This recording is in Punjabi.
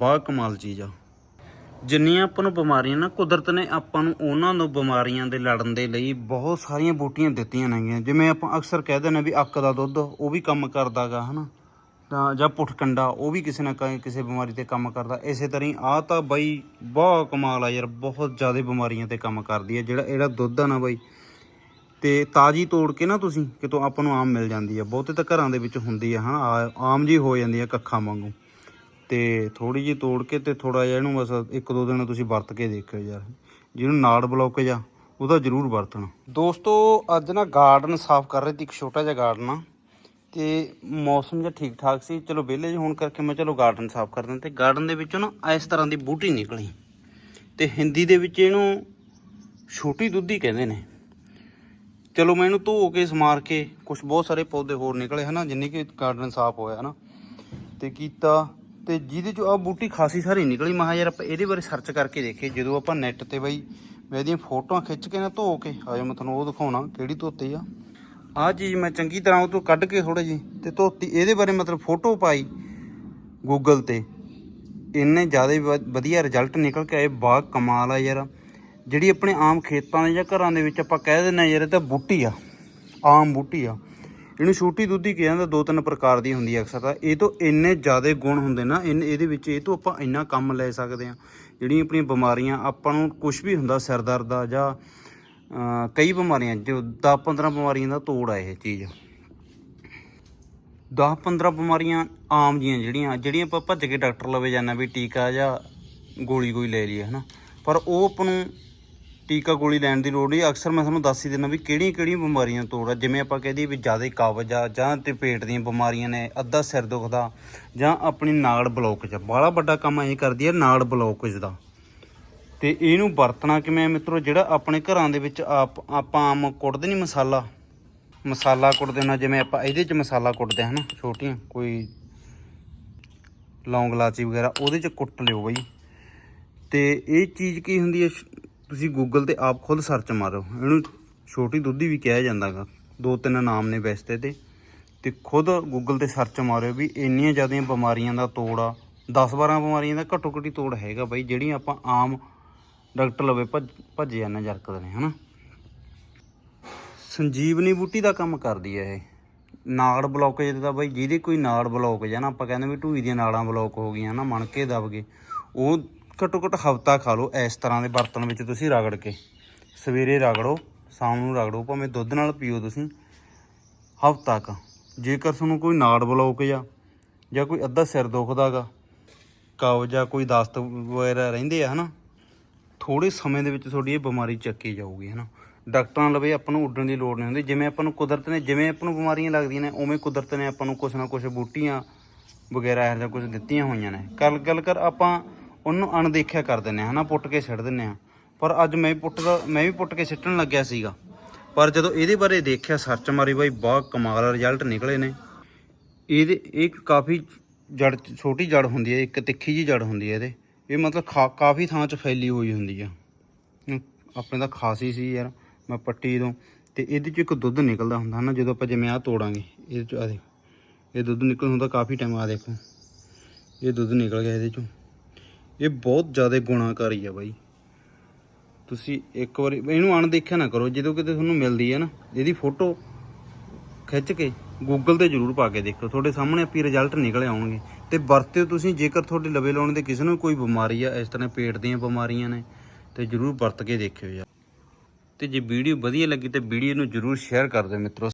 ਬਾ ਕਮਾਲ ਚੀਜ਼ ਆ। ਜਿੰਨੀਆਂ ਆਪਾਂ ਨੂੰ ਬਿਮਾਰੀਆਂ ਨਾ, ਕੁਦਰਤ ਨੇ ਆਪਾਂ ਨੂੰ ਉਹਨਾਂ ਨੂੰ ਬਿਮਾਰੀਆਂ ਦੇ ਲੜਨ ਦੇ ਲਈ ਬਹੁਤ ਸਾਰੀਆਂ ਬੂਟੀਆਂ ਦਿੱਤੀਆਂ ਨੇਗੀਆਂ। ਜਿਵੇਂ ਆਪਾਂ ਅਕਸਰ ਕਹਿ ਦਿੰਦੇ ਵੀ ਅੱਕ ਦਾ ਦੁੱਧ, ਉਹ ਵੀ ਕੰਮ ਕਰਦਾਗਾ ਹਨਾ? ਤਾਂ ਜਾਂ ਪੁੱਠ ਕੰਡਾ, ਉਹ ਵੀ ਕਿਸੇ ਨਾ ਕ- ਕਿਸੇ ਬਿਮਾਰੀ ਤੇ ਕੰਮ ਕਰਦਾ। ਇਸੇ ਤਰ੍ਹਾਂ ਹੀ ਆ ਤਾਂ ਬਾਈ ਬਹੁਤ ਕਮਾਲ ਆ ਯਾਰ, ਬਹੁਤ ਜ਼ਿਆਦਾ ਬਿਮਾਰੀਆਂ ਤੇ ਕੰਮ ਕਰਦੀ ਹੈ ਜਿਹੜਾ ਇਹਦਾ ਦੁੱਧ ਆ ਨਾ ਬਾਈ, ਤੇ ਤਾਜੀ ਤੋੜ ਕੇ ਨਾ ਤੁਸੀਂ ਕਿਤੋਂ ਆਪਾਂ ਨੂੰ ਆਮ ਮਿਲ ਜਾਂਦੀ ਆ। ਬਹੁਤੇ ਤਾਂ ਘਰਾਂ ਦੇ ਵਿੱਚ ਹੁੰਦੀ ਆ, ਹਨਾ? ਆ- ਆਮ ਜੀ ਹੋ ਜਾਂਦੀ ਆ ਕੱਖਾਂ ਵਾਂਗੂ। ਤੇ ਥੋੜੀ ਜੀ ਤੋੜ ਕੇ ਤੇ ਥੋੜਾ ਜਿਹਾ ਇਹਨੂੰ ਬਸ ਇੱਕ ਦੋ ਦਿਨ ਤੁਸੀਂ ਵਰਤ ਕੇ ਦੇਖਿਓ ਯਾਰ। ਜਿਹਨੂੰ ਨਾੜ ਬਲੌਕੇਜ ਆ, ਉਹਦਾ ਜ਼ਰੂਰ ਵਰਤਣਾ। ਦੋਸਤੋ, ਅੱਜ ਨਾ ਗਾਰਡਨ ਸਾਫ਼ ਕਰ ਰਹੇ ਸੀ, ਇੱਕ ਛੋਟਾ ਜਿਹਾ ਗਾਰਡਨ ਆ। ਤੇ ਮੌਸਮ ਜਿਹਾ ਠੀਕ ਠਾਕ ਸੀ। ਚਲੋ ਵਿਹਲੇ ਜਿਹੇ ਹੋਣ ਕਰਕੇ ਮੈਂ ਚਲੋ ਗਾਰਡਨ ਸਾਫ਼ ਕਰ ਦਿੰਦਾ। ਤੇ ਗਾਰਡਨ ਦੇ ਵਿੱਚੋਂ ਨਾ ਇਸ ਤਰ੍ਹਾਂ ਦੀ ਬੂਟੀ ਨਿਕਲੀ। ਤੇ ਹਿੰਦੀ ਦੇ ਵਿੱਚ ਇਹਨੂੰ ਛੋਟੀ ਦੁੱਧੀ ਕਹਿੰਦੇ ਨੇ। ਚਲੋ ਮੈਂ ਇਹਨੂੰ ਧੋ ਕੇ, ਸਮਾਰ ਕੇ ਕੁਝ ਬਹੁਤ ਸਾਰੇ ਪੌਦੇ ਹੋਰ ਨਿਕਲੇ ਹਨਾ, ਜਿੰਨੇ ਕਿ ਗਾਰਡਨ ਸਾਫ਼ ਹੋਇਆ ਹਨਾ ਤੇ ਕੀਤਾ ਤੇ ਜਿਹਦੇ ਚੋਂ ਆ ਬੂਟੀ ਖਾਸੀ ਸਾਰੀ ਨਿਕਲੀ, ਮੈਂ ਯਾਰ ਆਪਾਂ ਇਹਦੇ ਬਾਰੇ ਸਰਚ ਕਰਕੇ ਦੇਖੇ ਜਦੋਂ ਆਪਾਂ ਨੈੱਟ ਤੇ ਬਈ ਮੈਂ ਇਹਦੀਆਂ ਫੋਟੋਆਂ ਖਿੱਚ ਕੇ ਨਾ ਧੋ ਕੇ ਆਜੋ ਮੈਂ ਤੁਹਾਨੂੰ ਉਹ ਦਿਖਾਉਣਾ ਕਿਹੜੀ ਧੋਤੀ ਆ। ਆਹ ਚੀਜ਼ ਮੈਂ ਚੰਗੀ ਤਰ੍ਹਾਂ ਉਹ ਤੋਂ ਕੱਢ ਕੇ ਥੋੜਾ ਜੀ ਤੇ ਧੋਤੀ। ਇਹਦੇ ਬਾਰੇ ਮਤਲਬ ਫੋਟੋ ਪਾਈ ਗੂਗਲ ਤੇ। ਇੰਨੇ ਜ਼ਿਆਦਾ ਵ- ਵਧੀਆ ਰਿਜ਼ਲਟ ਨਿਕਲ ਕੇ ਆਏ ਬਾ ਕਮਾਲ ਆ ਯਾਰ। ਜਿਹੜੀ ਆਪਣੇ ਆਮ ਖੇਤਾਂ ਦੇ ਜਾਂ ਘਰਾਂ ਦੇ ਵਿੱਚ ਆਪਾਂ ਕਹਿ ਦਿੰਦੇ ਆ ਯਾਰ ਇਹ ਤਾਂ ਬੂਟੀ ਆ, ਆਮ ਬੂਟੀ ਆ। ਇਹਨੂੰ ਛੋਟੀ ਦੁੱਧੀ ਕਿਹਾ ਜਾਂਦਾ, ਦੋ ਤਿੰਨ ਪ੍ਰਕਾਰ ਦੀ ਹੁੰਦੀ ਹੈ ਅਕਸਰ ਤਾਂ। ਇਹ ਤੋਂ ਇੰਨੇ ਜ਼ਿਆਦਾ ਗੁਣ ਹੁੰਦੇ ਨਾ ਇਨ ਇਹਦੇ ਵਿੱਚ ਇਹ ਤੋਂ ਆਪਾਂ ਇੰਨਾ ਕੰਮ ਲੈ ਸਕਦੇ ਆ ਜਿਹੜੀਆਂ ਆਪਣੀਆਂ ਬਿਮਾਰੀਆਂ, ਆਪਾਂ ਨੂੰ ਕੁਝ ਵੀ ਹੁੰਦਾ, ਸਿਰ ਦਰਦ ਦਾ ਜਾਂ ਕਈ ਬਿਮਾਰੀਆਂ, ਜੋ 10 15 ਬਿਮਾਰੀਆਂ ਦਾ ਤੋੜ ਆ ਇਹ ਚੀਜ਼। 10 15 ਬਿਮਾਰੀਆਂ ਆਮ ਜੀਆਂ ਜਿਹੜੀਆਂ ਜਿਹੜੀਆਂ ਆਪਾਂ ਭੱਜ ਕੇ ਡਾਕਟਰ ਲਵੇ ਜਾਂਦੇ ਵੀ ਟੀਕਾ ਜਾਂ ਗੋਲੀ ਕੋਈ ਲੈ ਲਈਏ, ਹਨਾ। ਪਰ ਉਹ ਆਪਾਂ ਨੂੰ ਟੀਕਾ ਗੋਲੀ ਲੈਣ ਦੀ ਲੋੜ ਨਹੀਂ। ਅਕਸਰ ਮੈਂ ਤੁਹਾਨੂੰ ਦੱਸ ਹੀ ਦਿੰਦਾ ਵੀ ਕਿਹੜੀਆਂ ਕਿਹੜੀਆਂ ਬਿਮਾਰੀਆਂ ਤੋੜ ਆ ਜਿਵੇਂ ਆਪਾਂ ਕਹਦੇ ਵੀ ਜ਼ਿਆਦਾ ਕਾਬਜ਼ ਆ ਜਾਂ ਤੇ ਪੇਟ ਦੀਆਂ ਬਿਮਾਰੀਆਂ ਨੇ, ਅੱਧਾ ਸਿਰ ਦੁਖਦਾ ਜਾਂ ਆਪਣੀ ਨਾੜ ਬਲੌਕੇਜ ਆ ਬੜਾ ਵੱਡਾ ਕੰਮ ਇਹ ਕਰਦੀ ਹੈ ਨਾੜ ਬਲੌਕੇਜ ਦਾ ਤੇ ਇਹਨੂੰ ਵਰਤਣਾ ਕਿਵੇਂ ਆ ਮਿੱਤਰੋ? ਜਿਹੜਾ ਆਪਣੇ ਘਰਾਂ ਦੇ ਵਿੱਚ ਆਪ, ਆਪਾਂ ਆਮ ਕੁੱਟਦੇ ਨਹੀਂ ਮਸਾਲਾ। ਮਸਾਲਾ ਕੁੱਟਦੇ ਨਾ ਜਿਵੇਂ ਆਪਾਂ ਇਹਦੇ 'ਚ ਮਸਾਲਾ ਕੁੱਟਦੇ ਹਾਂ ਨਾ ਛੋਟੀਆਂ, ਕੋਈ ਲੌਂਗ ਲਾਚੀ ਵਗੈਰਾ, ਉਹਦੇ 'ਚ ਕੁੱਟ ਲਿਓ ਬਈ। ਤੇ ਇਹ ਚੀਜ਼ ਕੀ ਹੁੰਦੀ ਹੈ ਤੁਸੀਂ ਗੂਗਲ ਤੇ ਆਪ ਖੁਦ ਸਰਚ ਮਾਰੋ। ਇਹਨੂੰ ਛੋਟੀ ਦੁੱਧੀ ਵੀ ਕਿਹਾ ਜਾਂਦਾਗਾ। ਦੋ ਤਿੰਨ ਨਾਮ ਨੇ ਵੈਸਤੇ ਤੇ। ਤੇ ਖੁਦ ਗੂਗਲ ਤੇ ਸਰਚ ਮਾਰਿਓ ਵੀ ਇੰਨੀਆਂ ਜ਼ਿਆਦੀਆਂ ਬਿਮਾਰੀਆਂ ਦਾ ਤੋੜ ਆ। 10 12 ਬਿਮਾਰੀਆਂ ਦਾ ਘੱਟੋ ਘੱਟੀ ਤੋੜ ਹੈਗਾ ਬਾਈ, ਜਿਹੜੀਆਂ ਆਪਾਂ ਆਮ ਡਾਕਟਰ ਲਵੇ ਭੱਜ ਭੱਜ ਜਾਂਦੇ ਜਰਕਦੇ ਨੇ, ਹਨਾ? ਸੰਜੀਵਨੀ ਬੂਟੀ ਦਾ ਕੰਮ ਕਰਦੀ ਹੈ ਇਹ। ਨਾੜ ਬਲੌਕੇਜ ਦਾ ਬਾਈ, ਜਿਹਦੇ ਕੋਈ ਨਾੜ ਬਲੌਕੇਜ ਹੈ ਨਾ ਆਪਾਂ ਕਹਿੰਦੇ ਵੀ ਢੂਈ ਦੀਆਂ ਨਾੜਾਂ ਬਲੌਕ ਹੋ ਗਈਆਂ ਨਾ, ਮਣਕੇ ਦਬ ਗਏ। ਉਹ ਘੱਟੋ ਘੱਟ ਹਫਤਾ ਖਾ ਲਓ ਇਸ ਤਰ੍ਹਾਂ ਦੇ ਬਰਤਨ ਵਿੱਚ ਤੁਸੀਂ ਰਗੜ ਕੇ। ਸਵੇਰੇ ਰਗੜੋ, ਸ਼ਾਮ ਨੂੰ ਰਗੜੋ, ਭਾਵੇਂ ਦੁੱਧ ਨਾਲ ਪੀਓ ਤੁਸੀਂ। ਹਫਤਾ ਕ। ਜੇਕਰ ਤੁਹਾਨੂੰ ਕੋਈ ਨਾੜ ਬਲੌਕੇਜ ਆ ਜਾਂ ਕੋਈ ਅੱਧਾ ਸਿਰ ਦੁਖਦਾਗਾ ਕਬਜ਼ ਜਾਂ ਕੋਈ ਦਸਤ ਵਗੈਰਾ ਰਹਿੰਦੇ ਆ, ਹਨਾ? ਥੋੜੇ ਸਮੇਂ ਦੇ ਵਿੱਚ ਤੁਹਾਡੀ ਇਹ ਬਿਮਾਰੀ ਚੱਕੀ ਜਾਊਗੀ, ਹਨਾ? ਡਾਕਟਰਾਂ ਲਵੇ ਆਪਾਂ ਨੂੰ ਉੱਡਣ ਦੀ ਲੋੜ ਨਹੀਂ ਹੁੰਦੀ। ਜਿਵੇਂ ਆਪਾਂ ਨੂੰ ਕੁਦਰਤ ਨੇ, ਜਿਵੇਂ ਆਪਾਂ ਨੂੰ ਬਿਮਾਰੀਆਂ ਲੱਗਦੀਆਂ ਨੇ, ਉਵੇਂ ਕੁਦਰਤ ਨੇ ਆਪਾਂ ਨੂੰ ਕੁਛ ਨਾ ਕੁਛ ਬੂਟੀਆਂ ਵਗੈਰਾ ਇਹੋ ਜਿਹਾ ਕੁਝ ਦਿੱਤੀਆਂ ਹੋਈਆਂ ਨੇ। ਗੱਲ ਗੱਲ ਕਰ ਆਪਾਂ ਉਹਨੂੰ ਅਣਦੇਖਿਆ ਕਰ ਦਿੰਦੇ ਹਾਂ, ਹਨਾ, ਪੁੱਟ ਕੇ ਸਿੱਟ ਦਿੰਦੇ ਹਾਂ। ਪਰ ਅੱਜ ਮੈਂ ਵੀ ਪੁੱਟ ਦਾ ਮੈਂ ਵੀ ਪੁੱਟ ਕੇ ਸਿੱਟਣ ਲੱਗਿਆ ਸੀਗਾ। ਪਰ ਜਦੋਂ ਇਹਦੇ ਬਾਰੇ ਦੇਖਿਆ ਸਰਚ ਮਾਰੀ ਬਾਈ ਬਹੁਤ ਕਮਾਲ ਰਿਜ਼ਲਟ ਨਿਕਲੇ ਨੇ। ਇਹਦੇ, ਇਹ ਕਾਫੀ ਜੜ, ਛੋਟੀ ਜੜ ਹੁੰਦੀ ਹੈ, ਇੱਕ ਤਿੱਖੀ ਜੀ ਜੜ ਹੁੰਦੀ ਹੈ ਇਹਦੇ। ਇਹ ਮਤਲਬ ਖਾ- ਕਾਫੀ ਥਾਂ 'ਚ ਫੈਲੀ ਹੋਈ ਹੁੰਦੀ ਆ। ਆਪਣੇ ਤਾਂ ਖਾਸੀ ਸੀ ਯਾਰ, ਮੈਂ ਪੱਟੀ ਤੋਂ। ਤੇ ਇਹਦੇ 'ਚ ਇੱਕ ਦੁੱਧ ਨਿਕਲਦਾ ਹੁੰਦਾ ਨਾ ਜਦੋਂ ਆਪਾਂ ਜਿਵੇਂ ਆਹ ਤੋੜਾਂਗੇ, ਇਹਦੇ 'ਚ ਆ ਦੇਖੋ। ਇਹ ਦੁੱਧ ਨਿਕਲ ਹੁੰਦਾ ਕਾਫੀ ਟਾਈਮ ਆ ਦੇਖੋ। ਇਹ ਦੁੱਧ ਨਿਕਲ ਗਿਆ ਇਹਦੇ 'ਚੋਂ। ਇਹ ਬਹੁਤ ਜ਼ਿਆਦਾ ਗੁਣਾਕਾਰੀ ਆ ਬਾਈ। ਤੁਸੀਂ ਇੱਕ ਵਾਰੀ ਇਹਨੂੰ ਅਣਦੇਖਿਆ ਨਾ ਕਰੋ, ਜਦੋਂ ਕਿਤੇ ਤੁਹਾਨੂੰ ਮਿਲਦੀ ਹੈ ਨਾ, ਇਹਦੀ ਫੋਟੋ ਖਿੱਚ ਕੇ ਗੂਗਲ ਤੇ ਜਰੂਰ ਪਾ ਕੇ ਦੇਖੋ ਤੁਹਾਡੇ ਸਾਹਮਣੇ ਆਪੀ ਰਿਜ਼ਲਟ ਨਿਕਲ ਆਉਣਗੇ। ਤੇ ਵਰਤਿਓ ਤੁਸੀਂ, ਜੇਕਰ ਤੁਹਾਡੇ ਲਵੇ ਲਾਉਣ ਦੇ ਕਿਸੇ ਨੂੰ ਕੋਈ ਬਿਮਾਰੀ ਆ, ਇਸ ਤਰ੍ਹਾਂ ਪੇਟ ਦੀਆਂ ਬਿਮਾਰੀਆਂ ਨੇ, ਤੇ ਜਰੂਰ ਵਰਤ ਕੇ ਦੇਖਿਓ ਯਾਰ। ਤੇ ਜੇ ਵੀਡੀਓ ਵਧੀਆ ਲੱਗੀ ਤੇ ਵੀਡੀਓ ਨੂੰ ਜਰੂਰ ਸ਼ੇਅਰ ਕਰ ਦਿਓ ਮਿੱਤਰੋ।